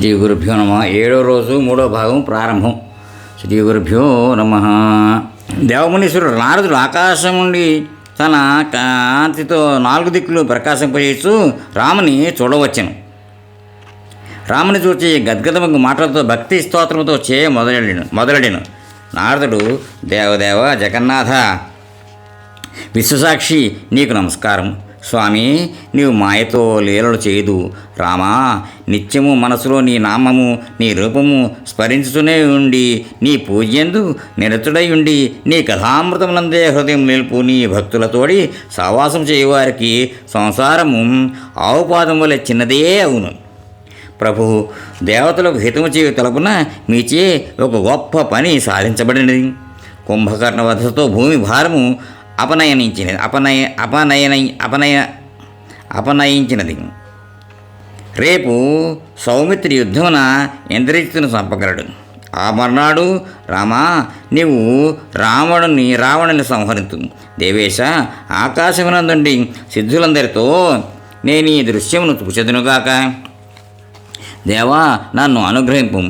శ్రీ గురుభ్యో నమ. ఏడో రోజు మూడో భాగం ప్రారంభం. శ్రీ గురుభ్యో నమ. దేవమునీశ్వరుడు నారదుడు ఆకాశం నుండి తన కాంతితో నాలుగు దిక్కులు ప్రకాశింపజేస్తూ రాముని చూడవచ్చును. రాముని చూచి గద్గదముకు మాటలతో భక్తి స్తోత్రంతో చేయ మొదలెడిను మొదలెడిను. నారదుడు దేవదేవ జగన్నాథ విశ్వసాక్షి నీకు నమస్కారం స్వామి నీవు మాయతో లీలలు చేయదు. రామా నిత్యము మనసులో నీ నామము నీ రూపము స్మరించుతూనే ఉండి నీ పూజ్యందు నిరతుడై ఉండి నీ కథామృతమునందే హృదయం నిలుపు నీ భక్తులతోడి సావాసం చేయవారికి సంసారము ఆవుపాదం వల్ల చిన్నదే అవును. ప్రభు దేవతలకు హితము చేయు తలపున మీచే ఒక గొప్ప పని సాధించబడినది. కుంభకర్ణ వధతో భూమి భారము అపనయనించినది. అపనయ అపనయన అపనయ అపనయించినది. రేపు సౌమిత్రి యుద్ధమున ఇంద్రజిత్తును చంపగలడు. ఆ మర్నాడు రామా నీవు రావణుని రావణుని సంహరించు. దేవేశ ఆకాశమునందుండి సిద్ధులందరితో నేను ఈ దృశ్యమును చూచెదునుగాక దేవా నన్ను అనుగ్రహింపు.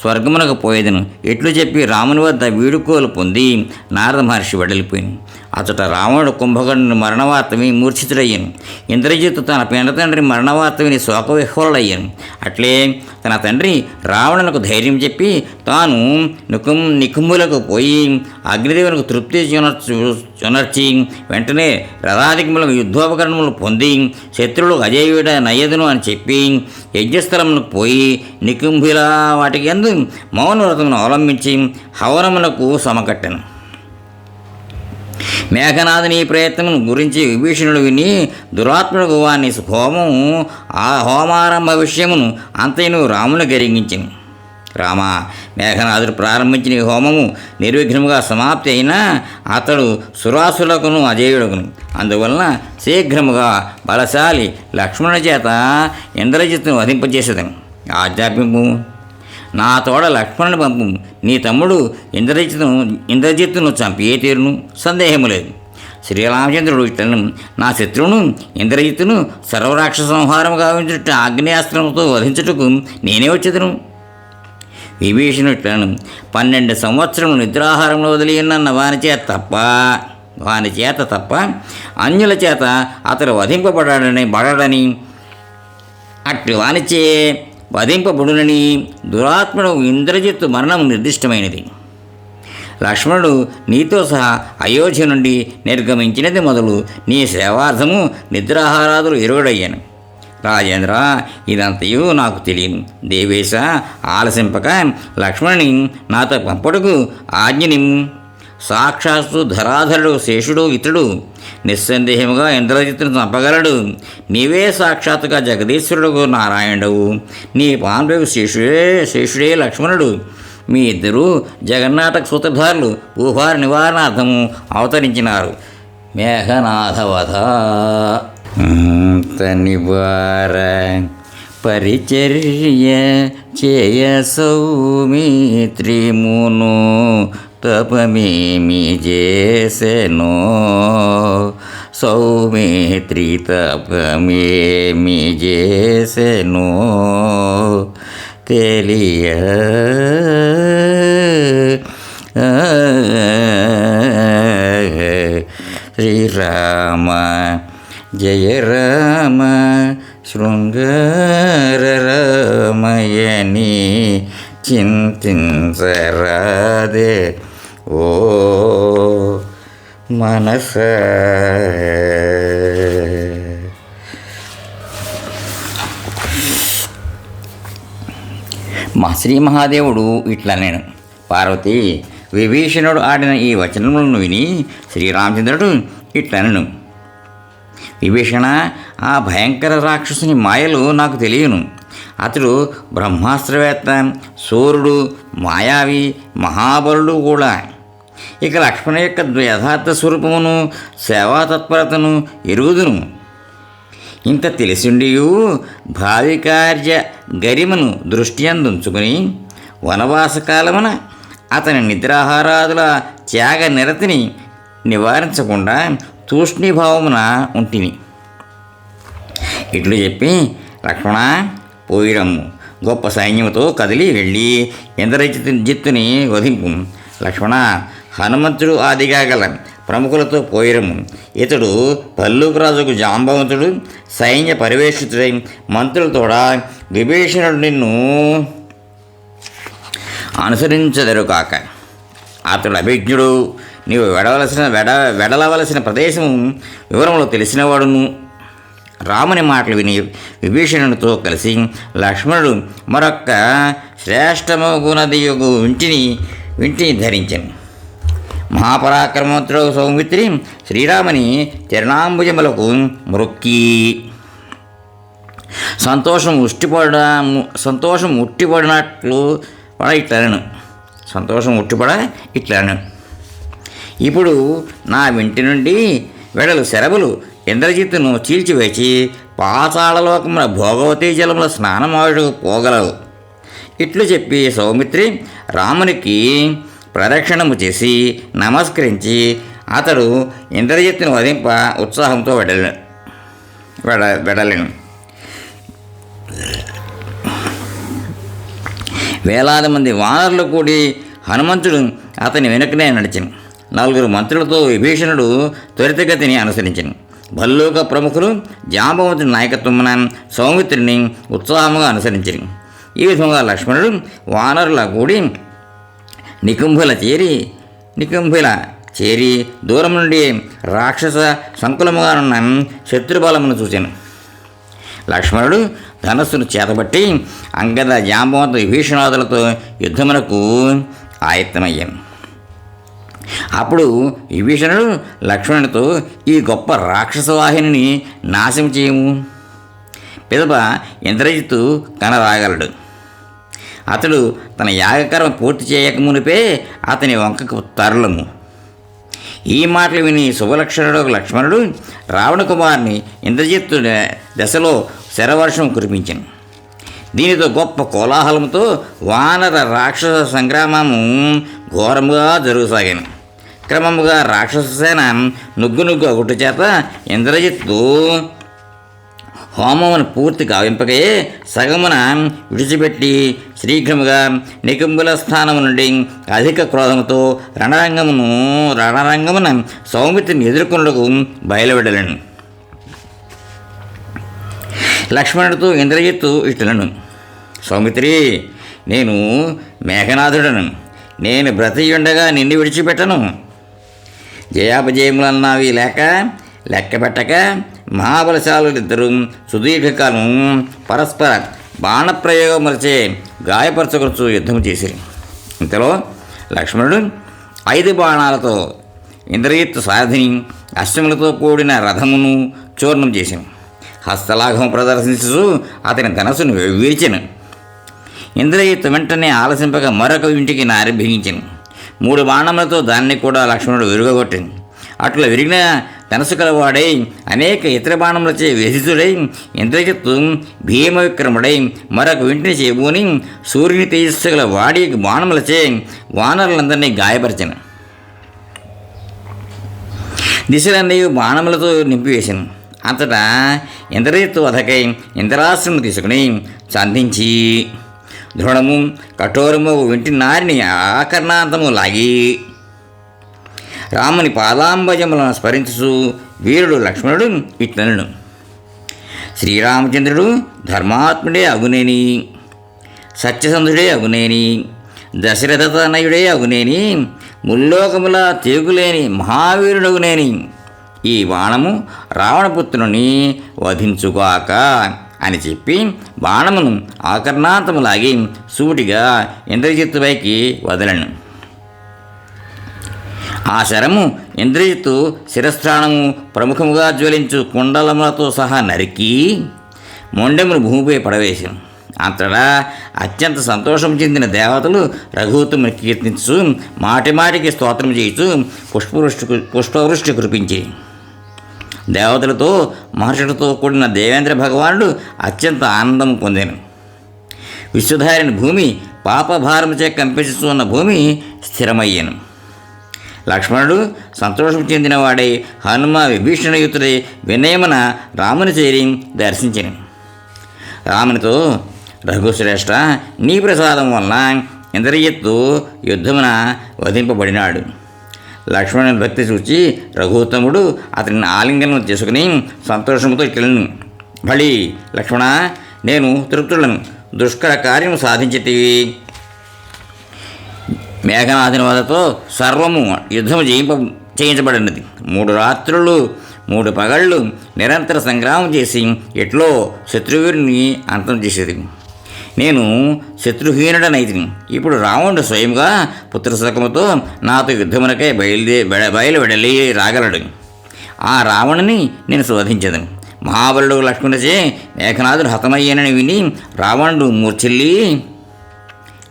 స్వర్గమునకు పోయేదను. ఎట్లు చెప్పి రాముని వద్ద వీడుకోలు పొంది నారద మహర్షి వెడలిపోయింది అతట రావణుడు కుంభకర్ణుని మరణవార్త విని మూర్ఛితుడయ్యాను. ఇంద్రజిత్తు తన పిన తండ్రి మరణవార్త విని శోకవిహ్వలుడయ్యాను. అట్లే తన తండ్రి రావణులకు ధైర్యం చెప్పి తాను నికుం నికుంభులకు పోయి అగ్నిదేవునికి తృప్తి చునర్చి వెంటనే రథాధికములకు యుద్ధోపకరణములు పొంది శత్రువులకు అజయవిడ నయ్యదును అని చెప్పి యజ్ఞస్థలములకు పోయి నికుంభుల వాటికి ఎందు మౌన వ్రతమును అవలంబించి హవనములకు సమకట్టను. మేఘనాథుని ప్రయత్నం గురించి విభీషణుడు విని దురాత్ముడు వాని హోమం ఆ హోమారంభ విషయమును అంతయును రాముని గరింగించను. రామ మేఘనాథుడు ప్రారంభించిన ఈ హోమము నిర్విఘ్నముగా సమాప్తి అయినా అతడు సురాసులకును అజేయుడుకును అందువలన శీఘ్రముగా బలశాలి లక్ష్మణుని చేత ఇంద్రజిత్తును వధింపజేసేదను. ఆధ్యాత్మికము నా తోడ లక్ష్మణుని పంపు. నీ తమ్ముడు ఇంద్రజిత్తును ఇంద్రజిత్తును చంపి ఏ తీరును? సందేహము లేదు. శ్రీరామచంద్రుడు ఇతను నా శత్రువును ఇంద్రజిత్తును సర్వరాక్ష సంహారం గావించుట ఆగ్నేయాస్త్రంతో వధించుటకు నేనే వచ్చేదను. విభీషణుడు ఇట్లను పన్నెండు సంవత్సరములు నిద్రాహారంలో వదిలియున్న వాని చేత తప్ప వాని చేత తప్ప అన్యుల చేత అతడు వధింపబడాడని బడడని అట్టి వానిచే వధింపబడునని దురాత్మడు ఇంద్రజిత్తు మరణం నిర్దిష్టమైనది. లక్ష్మణుడు నీతో సహా అయోధ్య నుండి నిర్గమించినది మొదలు నీ సేవార్థము నిద్రాహారాదులు ఎరుగడయ్యాను. రాజేంద్ర ఇదంతయు నాకు తెలియను. దేవేశ ఆలసింపక లక్ష్మణుని నాతో పంపడుకు ఆజ్ఞని సాక్షాత్తు ధరాధరుడు శేషుడు ఇతడు నిస్సందేహముగా ఇంద్రజిత్తును చంపగలడు. నీవే సాక్షాత్తుగా జగదీశ్వరుడు నారాయణుడు నీ పాండవు శిష్యుడే శిష్యుడే లక్ష్మణుడు. మీ ఇద్దరు జగన్నాటక సూత్రధారులు. భూభార నివారణార్థము అవతరించినారు. మేఘనాథవధ. తనివార పరిచర్య చేయ సౌమిత్రిమును తపమేమి చేసెనో సౌమిత్రి తపమేమి చేసెనో తెలియ శ్రీరామ జయ రామ శృంగార రామయని చింతించరాదే ఓ మనస. మా శ్రీ మహాదేవుడు ఇట్లా నేను. పార్వతి విభీషణుడు ఆడిన ఈ వచనములను విని శ్రీరామచంద్రుడు ఇట్లనను విభీషణ ఆ భయంకర రాక్షసుని మాయలు నాకు తెలియను. అతడు బ్రహ్మాస్త్రవేత్త సూర్యుడు మాయావి మహాబలుడు కూడా. ఇక లక్ష్మణ యొక్క యథార్థ స్వరూపమును సేవాతత్పరతను ఎరుగుదును. ఇంత తెలిసిండియు భావికార్య గరిమను దృష్టి అందుంచుకుని వనవాస కాలమున అతని నిద్రాహారాదుల త్యాగ నిరతిని నివారించకుండా తూష్ణీభావమున ఉంటిని. ఇట్లు చెప్పి లక్ష్మణ పోయిరమ్ము గొప్ప సైన్యముతో కదిలి వెళ్ళి ఇంద్రజిత్తుని జిత్తుని వధింపు. లక్ష్మణ హనుమంతుడు ఆదిగా గల ప్రముఖులతో పోయిరము. ఇతడు పల్లూకరాజుకు జాంబవంతుడు సైన్య పరివేషితుడై మంత్రులతోడా విభీషణుడు నిన్ను అనుసరించదరు కాక అతడు అభిజ్ఞుడు నీవు వెడవలసిన వెడ వెడలవలసిన ప్రదేశం వివరములు తెలిసినవాడును. రాముని మాటలు విని విభీషణునితో కలిసి లక్ష్మణుడు మరొక్క శ్రేష్టమగునది యొక్క ఇంటిని ఇంటిని ధరించాను. మహాపరాక్రమవంతుడు సౌమిత్రి శ్రీరాముని చరణాంబుజములకు మొక్కి సంతోషం ఉష్టిపడ సంతోషం ఉట్టిపడినట్లు పడ ఇట్లను సంతోషం ఉట్టిపడ ఇట్లను ఇప్పుడు నా వింటి నుండి వెడలు శరబులు ఇంద్రజిత్తును చీల్చివేచి పాతాళలోకమున భోగవతి జలముల స్నానమాడుకు పోగలవు ఇట్లు చెప్పి సౌమిత్రి రామునికి ప్రదక్షిణము చేసి నమస్కరించి అతడు ఇంద్రజిత్తును వధింప ఉత్సాహంతో వెడలను వెడ వెడలేను. వేలాది మంది వానరులు కూడి హనుమంతుడు అతని వెనుకనే నడిచను. నలుగురు మంత్రులతో విభీషణుడు త్వరితగతిని అనుసరించను. భల్లూక ప్రముఖులు జాంబవంతుని నాయకత్వమున సౌమిత్రిని ఉత్సాహముగా అనుసరించను. ఈ విధంగా లక్ష్మణుడు వానరుల కూడి నికుంభుల చేరి నికుంభుల చేరి దూరం నుండి రాక్షస సంకులముగానున్న శత్రుబలమును చూశాను లక్ష్మణుడు ధనస్సును చేతబట్టి అంగద జాంబవంత విభీషణాదులతో యుద్ధమునకు ఆయత్తమయ్యాను. అప్పుడు విభీషణుడు లక్ష్మణునితో ఈ గొప్ప రాక్షసవాహిని నాశనం చేయము. పిదప ఇంద్రజిత్తు కనరాగలడు. అతడు తన యాగకర్మ పూర్తి చేయక మునిపే అతని వంకకు తరలము. ఈ మాటలు విని శుభలక్షణుడు లక్ష్మణుడు రావణ కుమార్ని ఇంద్రజిత్తు దశలో శరవర్షం కురిపించను. దీనితో గొప్ప కోలాహలంతో వానర రాక్షస సంగ్రామము ఘోరముగా జరుగుసాగాను. క్రమముగా రాక్షస సేన నుగ్గు నుగ్గు ఒకటి చేత ఇంద్రజిత్తు హోమమును పూర్తి గావింపకయే సగమున విడిచిపెట్టి శీఘ్రముగా నికుంబుల స్థానము నుండి అధిక క్రోధముతో రణరంగమును రణరంగమున సౌమిత్రిని ఎదుర్కొనుటకు బయలువెడలను. లక్ష్మణుడితో ఇంద్రజిత్తు ఇట్లను. సౌమిత్రి నేను మేఘనాథుడను. నేను బ్రతియుండగా నిన్ను విడిచిపెట్టను. జయాపజయములన్నవి లేక లెక్కపెట్టక మహాబలశాలులిద్దరూ సుదీర్ఘకాలం పరస్పర బాణప్రయోగములచే గాయపరచకొచ్చు యుద్ధం చేసిరి ఇంతలో లక్ష్మణుడు ఐదు బాణాలతో ఇంద్రజిత్తు సాధిని అశ్వములతో కూడిన రథమును చూర్ణం చేశాను. హస్తలాఘం ప్రదర్శించు అతని ధనస్సును వీర్చెను ఇంద్రజిత్తు వెంటనే ఆలసింపక మరొక ఇంటికి నారి మూడు బాణములతో దాన్ని కూడా లక్ష్మణుడు విరుగగొట్టింది అట్లా విరిగిన పెనసుకలవాడై అనేక ఇతర బాణములచే వ్యసితుడై ఇంద్రజిత్తు భీమ విక్రముడై మరొక వింటిని చేబూని సూర్యుని తేజస్సు గల వాడి బాణములచే వానరులందరినీ గాయపరిచాను. దిశలన్నీ బాణములతో నింపివేశాను. అంతటా ఇంద్రజిత్తు వధకై ఇంద్రాశ్రమం తీసుకుని సంధించి దృఢము కఠోరము వెంటి నారిని ఆకర్ణాంతము లాగి రాముని పాదాంబజములను స్మరించు వీరుడు లక్ష్మణుడు ఇట్లను శ్రీరామచంద్రుడు ధర్మాత్ముడే అగునేని సత్యసంధుడే అగునేని దశరథతనయుడే అగునేని ముల్లోకముల తేగులేని మహావీరుడగునేని ఈ బాణము రావణపుత్రుని వధించుగాక అని చెప్పి బాణమును ఆకర్ణాంతములాగి సూటిగా ఇంద్రజిత్తుపైకి వదలను. ఆ శరము ఇంద్రజిత్తు శిరస్థానము ప్రముఖముగా జ్వలించు కుండలములతో సహా నరికి మొండెమును భూమిపై పడవేశాను. అంతటా అత్యంత సంతోషం చెందిన దేవతలు రఘుతుని కీర్తించు మాటిమాటికి స్తోత్రం చేయుచు పుష్పవృష్టి పుష్పవృష్టి కురిపించి. దేవతలతో మహర్షులతో కూడిన దేవేంద్ర భగవానుడు అత్యంత ఆనందం పొందాను. విశ్వధారిని భూమి పాపభారముచే కంపించుతున్న భూమి స్థిరమయ్యాను. లక్ష్మణుడు సంతోషం చెందినవాడై హనుమ విభీషణయుతుడై వినయమున రాముని చేరి దర్శించను. రామునితో రఘుశ్రేష్ఠ నీ ప్రసాదం వలన ఇంద్రజిత్తు యుద్ధమున వధింపబడినాడు. లక్ష్మణుని భక్తి చూచి రఘుత్తముడు అతని ఆలింగనం చేసుకుని సంతోషంతో ఇట్లను మళ్ళీ లక్ష్మణ నేను తృప్తులను దుష్కర కార్యం సాధించేటివి మేఘనాథుని వదతో సర్వము యుద్ధము చేయింప చేయించబడినది. మూడు రాత్రులు మూడు పగళ్ళు నిరంతర సంగ్రామం చేసి ఎట్లో శత్రువుని అంతం చేసేది. నేను శత్రుహీనుడనైతిని. ఇప్పుడు రావణుడు స్వయంగా పుత్రశకముతో నాతో యుద్ధమునకై బయలుదే బయ- బయలు వెడలి రాగలడు. ఆ రావణుని నేను శోధించదు మహాబలుడు లక్ష్మణచే మేఘనాథుడు హతమయ్యానని విని రావణుడు మూర్చిల్లి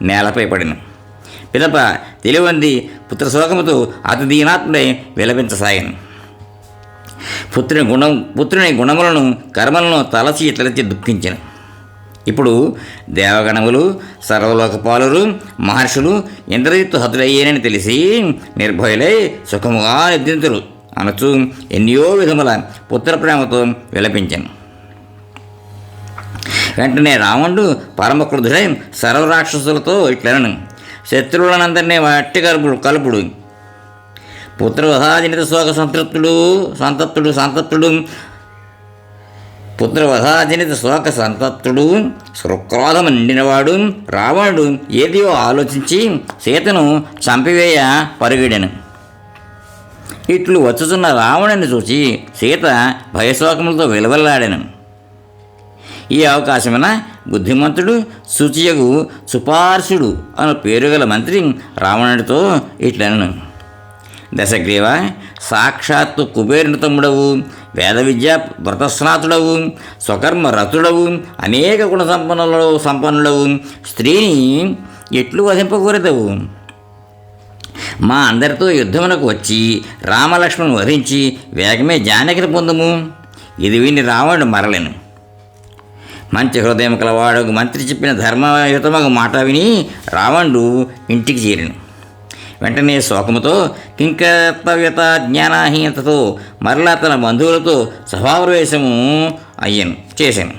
నేలపై పడిన. పిదప తెలివంది పుత్రశోకముతో అతి దీనాత్ముడై విలపించసాగాను. పుత్రుని గుణం పుత్రుని గుణములను కర్మలను తలచి తలచి దుఃఖించను. ఇప్పుడు దేవగణములు సర్వలోకపాలురు మహర్షులు ఇంద్రజిత్తు హతులయ్యేనని తెలిసి నిర్భయులై సుఖముగా నిద్రింతులు అనచు ఎన్నో విధముల పుత్ర ప్రేమతో విలపించాను. వెంటనే రావణుడు పరమ క్రుధుడై సర్వరాక్షసులతో ఇట్లనను. శత్రువులనందరినీ మట్టి కలుపుడు కలుపుడు. పుత్రవధాజనిత శోక సంతృప్తుడు సంతప్తుడు. సంతప్తుడు పుత్రవధాజనిత శోక సంతప్తుడు శృక్రోధము నిండినవాడు రావణుడు ఏదియో ఆలోచించి సీతను చంపివేయ పరుగిడెను. ఇట్లు వచ్చుచున్న రావణుని చూసి సీత భయశోకములతో విలువల్లాడెను. ఈ అవకాశమైన బుద్ధిమంతుడు శుచియగు సుపార్షుడు అను పేరుగల మంత్రి రావణుడితో ఇట్లనను. దశగ్రీవ సాక్షాత్తు కుబేరుని తమ్ముడవు వేద విద్య వ్రతస్నాతుడవు స్వకర్మ రతుడవు అనేక గుణ సంపన్నులు సంపన్నుడవు స్త్రీని ఎట్లు వధింపకూరదవు? మా అందరితో యుద్ధమునకు వచ్చి రామలక్ష్మణ్ వధించి వేగమే జానకిని పొందుము. ఇది విని రావణుడు మరలేను. మంచి హృదయం కలవాడు మంత్రి చెప్పిన ధర్మయుతమగు మాట విని రావణుడు ఇంటికి చేరిను. వెంటనే శోకముతో కింకర్తవ్యత జ్ఞానహీనతతో మరలా తన బంధువులతో సభాప్రవేశము అయ్యను చేశాను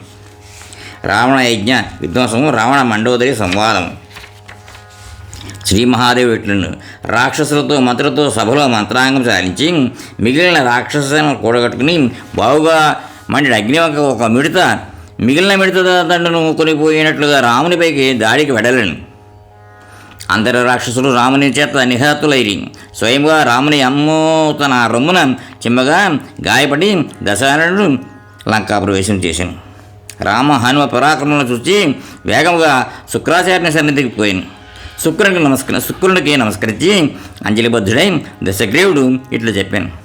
రావణ యజ్ఞ విధ్వంసము రావణ మండోదరి సంవాదం శ్రీ మహాదేవి ఇట్లను రాక్షసులతో మంత్రులతో సభలో మంత్రాంగం సాధించి మిగిలిన రాక్షసులను కూడగట్టుకుని బావుగా మండి అగ్ని ఒక మిడత మిగిలిన మిడతదండను కొనిపోయినట్లుగా రామునిపైకి దాడికి వెడలను. అందరు రాక్షసులు రాముని చేత నిహతులైరి. స్వయంగా రాముని అమ్మో తన రొమ్మున చిమ్మగా గాయపడి దశారణుడు లంకా ప్రవేశం చేశాను. రామ హనుమ పరాక్రమను చూసి వేగంగా శుక్రాచార్య సన్నిధికి పోయాను. శుక్రునికి నమస్క శుక్రునికి నమస్కరించి అంజలిబద్ధుడై దశగ్రీవుడు ఇట్లా చెప్పాను.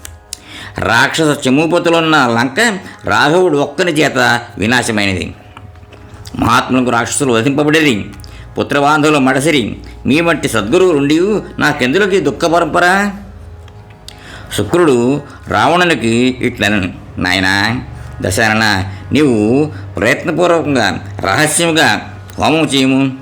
రాక్షస చెమూపతులున్న లంక రాఘవుడు ఒక్కని చేత వినాశమైనది. మహాత్ములకు రాక్షసులు వధింపబడేది పుత్రబాంధవులు మడసిరి. మీ వంటి సద్గురువు ఉండి నాకెందులోకి దుఃఖ పరంపర? శుక్రుడు రావణునికి ఇట్లను నాయనా దశారణ నీవు ప్రయత్నపూర్వకంగా రహస్యముగా హోమం చేయము.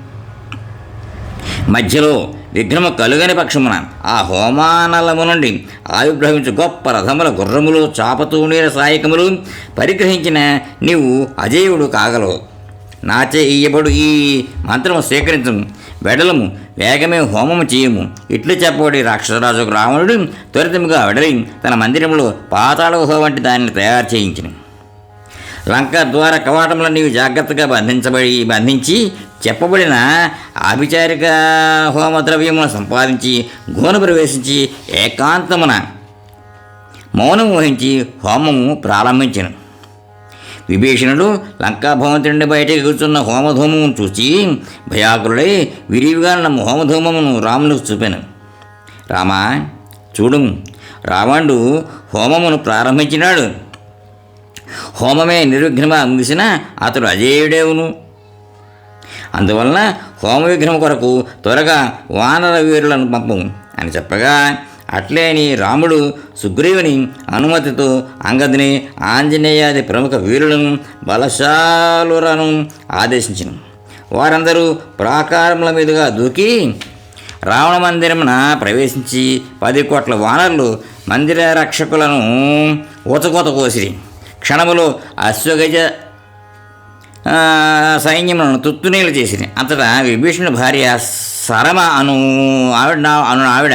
మధ్యలో విఘ్నము కలుగని పక్షమున ఆ హోమానలము నుండి ఆవిర్భవించు గొప్ప రథముల గుర్రములు చాపతూనీల సాయకములు పరిగ్రహించిన నీవు అజేయుడు కాగలవు. నాచే ఇయ్యబడు ఈ మంత్రము స్వీకరించము వెడలము వేగమే హోమము చేయము. ఇట్లు చెప్పబడి రాక్షసరాజు రావణుడు త్వరితముగా వెడలి తన మందిరంలో పాతాళ గుహ వంటి దానిని తయారు చేయించిన. లంక ద్వార కవాటంలో నీవు జాగ్రత్తగా బంధించబడి బంధించి చెప్పబడిన ఆభిచారిక హోమద్రవ్యమును సంపాదించి గోను ప్రవేశించి ఏకాంతమున మౌనం వహించి హోమము ప్రారంభించను. విభీషణుడు లంకాభవంతుడి బయటకు కూర్చున్న హోమధూమమును చూసి భయాకురుడై విరివిగా నమ్మ హోమధూమమును రామునికి చూపాను. రామా చూడు రావణుడు హోమమును ప్రారంభించినాడు. హోమమే నిర్విఘ్నమా ముగిసిన అతడు అజేయుడేవును. అందువలన హోమ విఘ్నం కొరకు త్వరగా వానర వీరులను పంపము అని చెప్పగా అట్లేని రాముడు సుగ్రీవుని అనుమతితో అంగదిని ఆంజనేయాది ప్రముఖ వీరులను బలశాలురను ఆదేశించిన. వారందరూ ప్రాకారముల మీదుగా దూకి రావణ మందిరమున ప్రవేశించి పది కోట్ల వానరులు మందిర రక్షకులను ఊచకోత కోసిరి. క్షణములో అశ్వగజ సైన్యములను తుత్తునీలు చేసింది అంతటా విభీషణుడు భార్య సరమ అను ఆవిడ అను ఆవిడ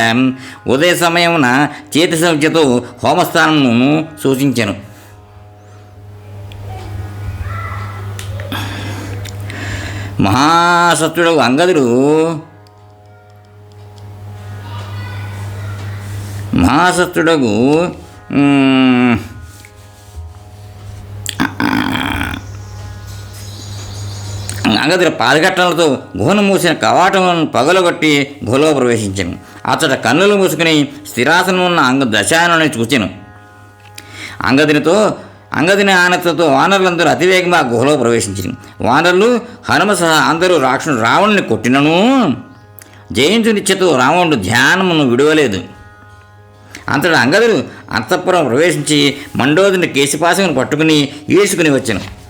ఉదయ సమయమున చేతి సంఖ్యతో హోమస్థానమును సూచించాను. మహాసత్తుడు అంగదుడు మహాసత్తుడగు మ్, పాదగట్టలతో గుహను మూసిన కవాటములను పగలగొట్టి గుహలో ప్రవేశించాను. అతడు కన్నులు మూసుకుని స్థిరాసనం ఉన్న అంగ దశానని చూచాను. అంగదునితో అంగదిని ఆనతతో వానరులందరూ అతివేగంగా గుహలో ప్రవేశించింది వానరులు హనుమ సహా అందరూ రాక్షసుడు రావణుని కొట్టినను. జయించునిచ్చతో రావణుడు ధ్యానమును విడవలేదు. అంతటా అంగదుడు అంతఃపురం ప్రవేశించి మండోదిని కేశపాసమును పట్టుకుని ఈడ్చుకుని వచ్చాను.